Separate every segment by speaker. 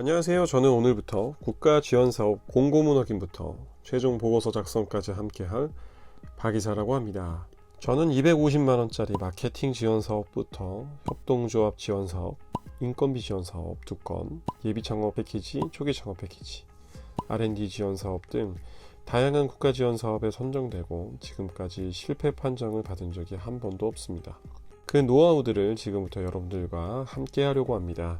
Speaker 1: 안녕하세요. 저는 오늘부터 국가 지원 사업 공고문 확인부터 최종 보고서 작성까지 함께할 박이사라고 합니다. 저는 250만원짜리 마케팅 지원 사업부터 협동조합 지원 사업, 인건비 지원 사업 두 건, 예비 창업 패키지, 초기 창업 패키지, R&D 지원 사업 등 다양한 국가 지원 사업에 선정되고 지금까지 실패 판정을 받은 적이 한 번도 없습니다. 그 노하우들을 지금부터 여러분들과 함께 하려고 합니다.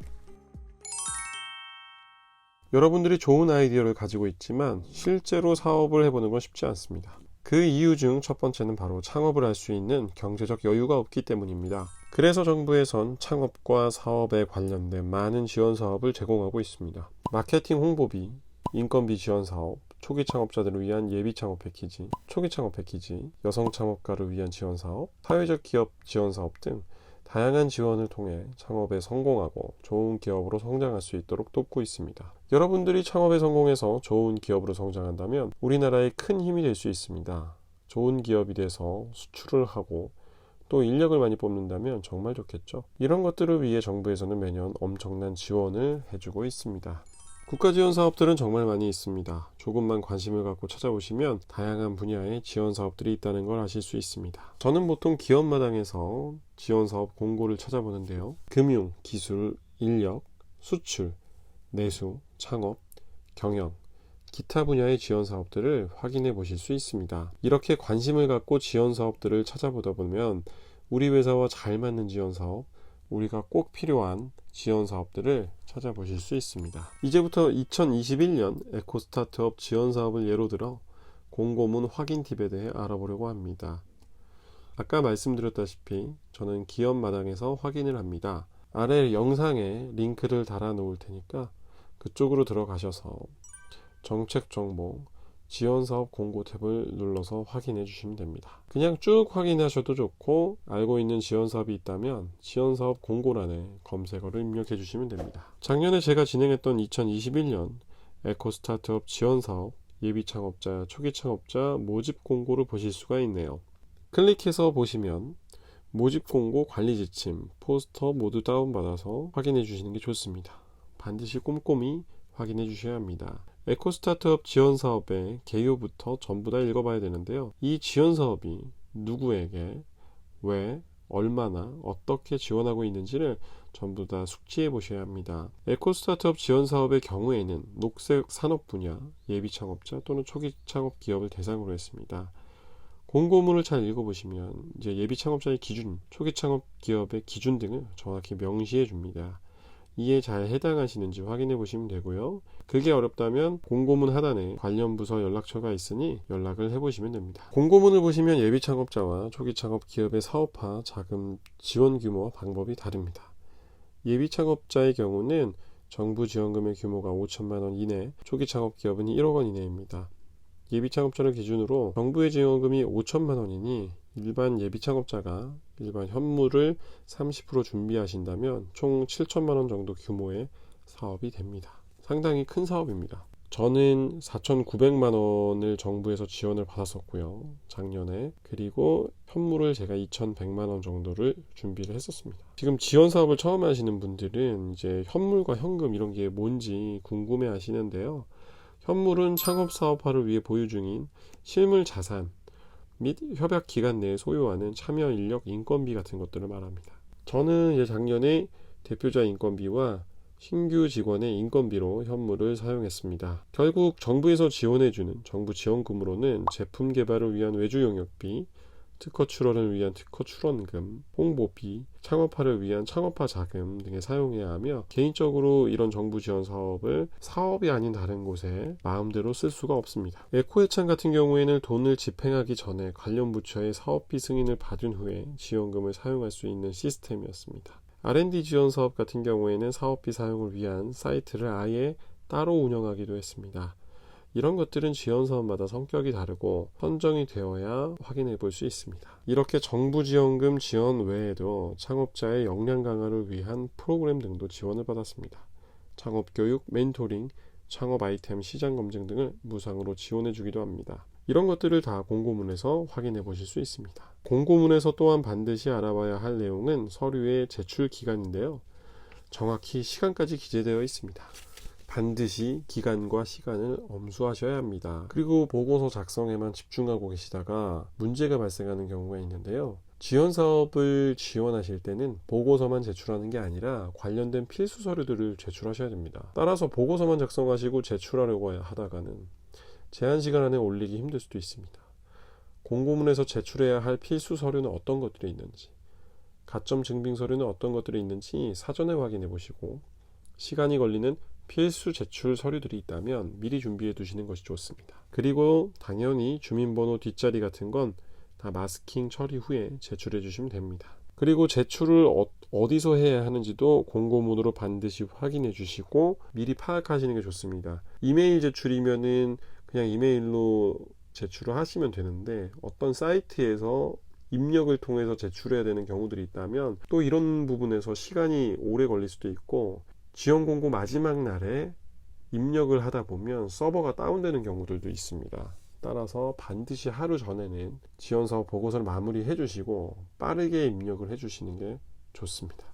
Speaker 1: 여러분들이 좋은 아이디어를 가지고 있지만 실제로 사업을 해보는 건 쉽지 않습니다. 그 이유 중 첫 번째는 바로 창업을 할 수 있는 경제적 여유가 없기 때문입니다. 그래서 정부에선 창업과 사업에 관련된 많은 지원 사업을 제공하고 있습니다. 마케팅 홍보비, 인건비 지원 사업, 초기 창업자들을 위한 예비 창업 패키지, 초기 창업 패키지, 여성 창업가를 위한 지원 사업, 사회적 기업 지원 사업 등 다양한 지원을 통해 창업에 성공하고 좋은 기업으로 성장할 수 있도록 돕고 있습니다. 여러분들이 창업에 성공해서 좋은 기업으로 성장한다면 우리나라에 큰 힘이 될 수 있습니다. 좋은 기업이 돼서 수출을 하고 또 인력을 많이 뽑는다면 정말 좋겠죠. 이런 것들을 위해 정부에서는 매년 엄청난 지원을 해주고 있습니다. 국가 지원 사업들은 정말 많이 있습니다. 조금만 관심을 갖고 찾아보시면 다양한 분야의 지원 사업들이 있다는 걸 아실 수 있습니다. 저는 보통 기업마당에서 지원 사업 공고를 찾아보는데요. 금융, 기술, 인력, 수출, 내수, 창업, 경영, 기타 분야의 지원 사업들을 확인해 보실 수 있습니다. 이렇게 관심을 갖고 지원 사업들을 찾아보다 보면 우리 회사와 잘 맞는 지원 사업, 우리가 꼭 필요한 지원 사업들을 찾아보실 수 있습니다. 이제부터 2021년 에코 스타트업 지원 사업을 예로 들어 공고문 확인 팁에 대해 알아보려고 합니다. 아까 말씀드렸다시피 저는 기업 마당에서 확인을 합니다. 아래 영상에 링크를 달아 놓을 테니까 그쪽으로 들어가셔서 정책 정보 지원 사업 공고 탭을 눌러서 확인해 주시면 됩니다. 그냥 쭉 확인하셔도 좋고 알고 있는 지원 사업이 있다면 지원 사업 공고란에 검색어를 입력해 주시면 됩니다. 작년에 제가 진행했던 2021년 에코 스타트업 지원 사업 예비 창업자, 초기 창업자 모집 공고를 보실 수가 있네요. 클릭해서 보시면 모집 공고 관리 지침, 포스터 모두 다운받아서 확인해 주시는 게 좋습니다. 반드시 꼼꼼히 확인해 주셔야 합니다. 에코 스타트업 지원 사업의 개요부터 전부 다 읽어봐야 되는데요. 이 지원 사업이 누구에게, 왜, 얼마나, 어떻게 지원하고 있는지를 전부 다 숙지해 보셔야 합니다. 에코 스타트업 지원 사업의 경우에는 녹색 산업 분야, 예비 창업자 또는 초기 창업 기업을 대상으로 했습니다. 공고문을 잘 읽어보시면 이제 예비 창업자의 기준, 초기 창업 기업의 기준 등을 정확히 명시해 줍니다. 이에 잘 해당하시는지 확인해 보시면 되고요. 그게 어렵다면 공고문 하단에 관련 부서 연락처가 있으니 연락을 해 보시면 됩니다. 공고문을 보시면 예비 창업자와 초기 창업 기업의 사업화 자금 지원 규모와 방법이 다릅니다. 예비 창업자의 경우는 정부 지원금의 규모가 5천만 원 이내, 초기 창업 기업은 1억 원 이내입니다. 예비 창업자를 기준으로 정부의 지원금이 5천만 원이니 일반 예비 창업자가 일반 현물을 30% 준비하신다면 총 7천만 원 정도 규모의 사업이 됩니다. 상당히 큰 사업입니다. 저는 4,900만 원을 정부에서 지원을 받았었고요. 작년에. 그리고 현물을 제가 2,100만 원 정도를 준비를 했었습니다. 지금 지원 사업을 처음 하시는 분들은 이제 현물과 현금 이런 게 뭔지 궁금해 하시는데요. 현물은 창업 사업화를 위해 보유 중인 실물 자산 및 협약 기간 내에 소요하는 참여 인력 인건비 같은 것들을 말합니다. 저는 이제 작년에 대표자 인건비와 신규 직원의 인건비로 현물을 사용했습니다. 결국 정부에서 지원해주는 정부 지원금으로는 제품 개발을 위한 외주 용역비, 특허 출원을 위한 특허 출원금, 홍보비, 창업화를 위한 창업화 자금 등에 사용해야 하며 개인적으로 이런 정부 지원 사업을 사업이 아닌 다른 곳에 마음대로 쓸 수가 없습니다. 에코해찬 같은 경우에는 돈을 집행하기 전에 관련 부처의 사업비 승인을 받은 후에 지원금을 사용할 수 있는 시스템이었습니다. R&D 지원 사업 같은 경우에는 사업비 사용을 위한 사이트를 아예 따로 운영하기도 했습니다. 이런 것들은 지원 사업마다 성격이 다르고 선정이 되어야 확인해 볼 수 있습니다. 이렇게 정부 지원금 지원 외에도 창업자의 역량 강화를 위한 프로그램 등도 지원을 받았습니다. 창업 교육, 멘토링, 창업 아이템 시장 검증 등을 무상으로 지원해 주기도 합니다. 이런 것들을 다 공고문에서 확인해 보실 수 있습니다. 공고문에서 또한 반드시 알아봐야 할 내용은 서류의 제출 기간인데요. 정확히 시간까지 기재되어 있습니다. 반드시 기간과 시간을 엄수하셔야 합니다. 그리고 보고서 작성에만 집중하고 계시다가 문제가 발생하는 경우가 있는데요. 지원 사업을 지원하실 때는 보고서만 제출하는 게 아니라 관련된 필수 서류들을 제출하셔야 됩니다. 따라서 보고서만 작성하시고 제출하려고 하다가는 제한 시간 안에 올리기 힘들 수도 있습니다. 공고문에서 제출해야 할 필수 서류는 어떤 것들이 있는지, 가점 증빙 서류는 어떤 것들이 있는지 사전에 확인해 보시고 시간이 걸리는 필수 제출 서류들이 있다면 미리 준비해 두시는 것이 좋습니다. 그리고 당연히 주민번호 뒷자리 같은 건 다 마스킹 처리 후에 제출해 주시면 됩니다. 그리고 제출을 어, 디서 해야 하는지도 공고문으로 반드시 확인해 주시고 미리 파악하시는 게 좋습니다. 이메일 제출이면은 그냥 이메일로 제출을 하시면 되는데 어떤 사이트에서 입력을 통해서 제출해야 되는 경우들이 있다면 또 이런 부분에서 시간이 오래 걸릴 수도 있고 지원 공고 마지막 날에 입력을 하다 보면 서버가 다운되는 경우들도 있습니다. 따라서 반드시 하루 전에는 지원 사업 보고서를 마무리해 주시고 빠르게 입력을 해 주시는 게 좋습니다.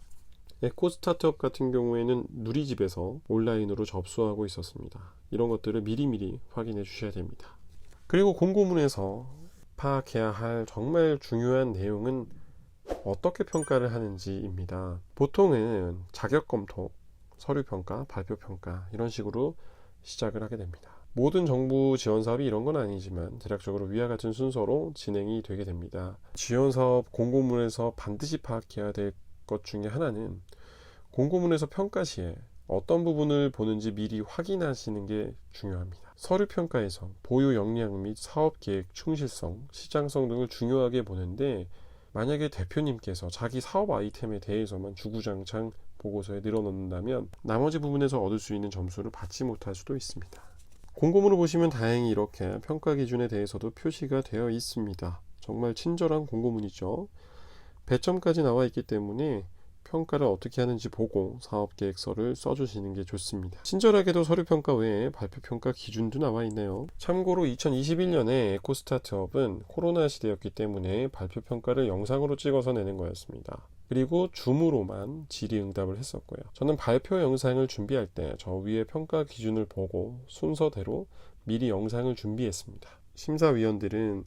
Speaker 1: 에코 스타트업 같은 경우에는 누리집에서 온라인으로 접수하고 있었습니다. 이런 것들을 미리미리 확인해 주셔야 됩니다. 그리고 공고문에서 파악해야 할 정말 중요한 내용은 어떻게 평가를 하는지입니다. 보통은 자격 검토, 서류 평가, 발표 평가 이런 식으로 시작을 하게 됩니다. 모든 정부 지원 사업이 이런 건 아니지만 대략적으로 위와 같은 순서로 진행이 되게 됩니다. 지원 사업 공고문에서 반드시 파악해야 될 것 중에 하나는 공고문에서 평가 시에 어떤 부분을 보는지 미리 확인하시는 게 중요합니다. 서류 평가에서 보유 역량 및 사업 계획 충실성, 시장성 등을 중요하게 보는데 만약에 대표님께서 자기 사업 아이템에 대해서만 주구장창 보고서에 늘어놓는다면 나머지 부분에서 얻을 수 있는 점수를 받지 못할 수도 있습니다. 공고문을 보시면 다행히 이렇게 평가 기준에 대해서도 표시가 되어 있습니다. 정말 친절한 공고문이죠. 배점까지 나와 있기 때문에 평가를 어떻게 하는지 보고 사업 계획서를 써주시는 게 좋습니다. 친절하게도 서류 평가 외에 발표 평가 기준도 나와 있네요. 참고로 2021년에 에코 스타트업은 코로나 시대였기 때문에 발표 평가를 영상으로 찍어서 내는 거였습니다. 그리고 줌으로만 질의응답을 했었고요. 저는 발표 영상을 준비할 때 저 위에 평가 기준을 보고 순서대로 미리 영상을 준비했습니다. 심사위원들은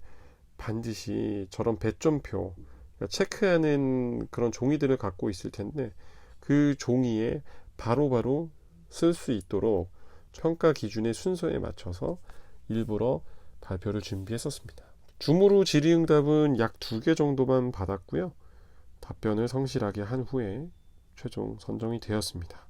Speaker 1: 반드시 저런 배점표 그러니까 체크하는 그런 종이들을 갖고 있을 텐데 그 종이에 바로바로 쓸 수 있도록 평가 기준의 순서에 맞춰서 일부러 발표를 준비했었습니다. 줌으로 질의응답은 약 두 개 정도만 받았고요. 답변을 성실하게 한 후에 최종 선정이 되었습니다.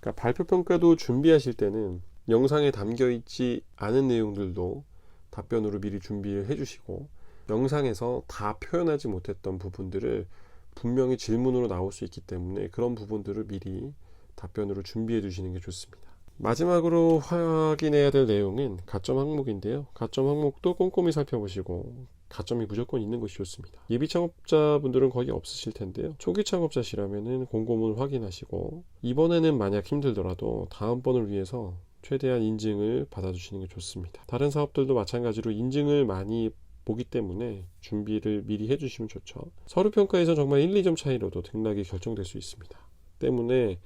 Speaker 1: 그러니까 발표 평가도 준비하실 때는 영상에 담겨 있지 않은 내용들도 답변으로 미리 준비를 해주시고 영상에서 다 표현하지 못했던 부분들을 분명히 질문으로 나올 수 있기 때문에 그런 부분들을 미리 답변으로 준비해 주시는 게 좋습니다. 마지막으로 확인해야 될 내용은 가점 항목인데요. 가점 항목도 꼼꼼히 살펴보시고 가점이 무조건 있는 것이 좋습니다. 예비 창업자분들은 거의 없으실 텐데요. 초기 창업자시라면 공고문 확인하시고 이번에는 만약 힘들더라도 다음번을 위해서 최대한 인증을 받아주시는 게 좋습니다. 다른 사업들도 마찬가지로 인증을 많이 보기 때문에 준비를 미리 해주시면 좋죠. 서류 평가에서 정말 1, 2점 차이로도 등락이 결정될 수 있습니다. 때문에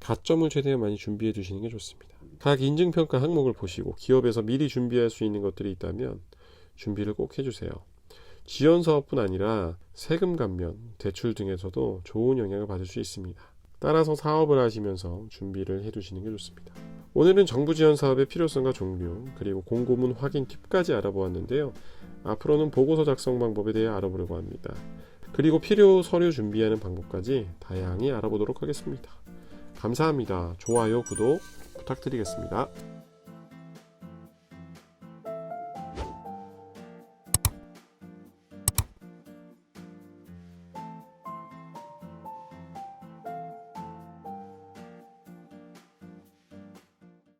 Speaker 1: 가점을 최대한 많이 준비해 두시는 게 좋습니다. 각 인증평가 항목을 보시고 기업에서 미리 준비할 수 있는 것들이 있다면 준비를 꼭 해주세요. 지원 사업뿐 아니라 세금 감면, 대출 등에서도 좋은 영향을 받을 수 있습니다. 따라서 사업을 하시면서 준비를 해두시는 게 좋습니다. 오늘은 정부 지원 사업의 필요성과 종류, 그리고 공고문 확인 팁까지 알아보았는데요. 앞으로는 보고서 작성 방법에 대해 알아보려고 합니다. 그리고 필요 서류 준비하는 방법까지 다양히 알아보도록 하겠습니다. 감사합니다. 좋아요, 구독 부탁드리겠습니다.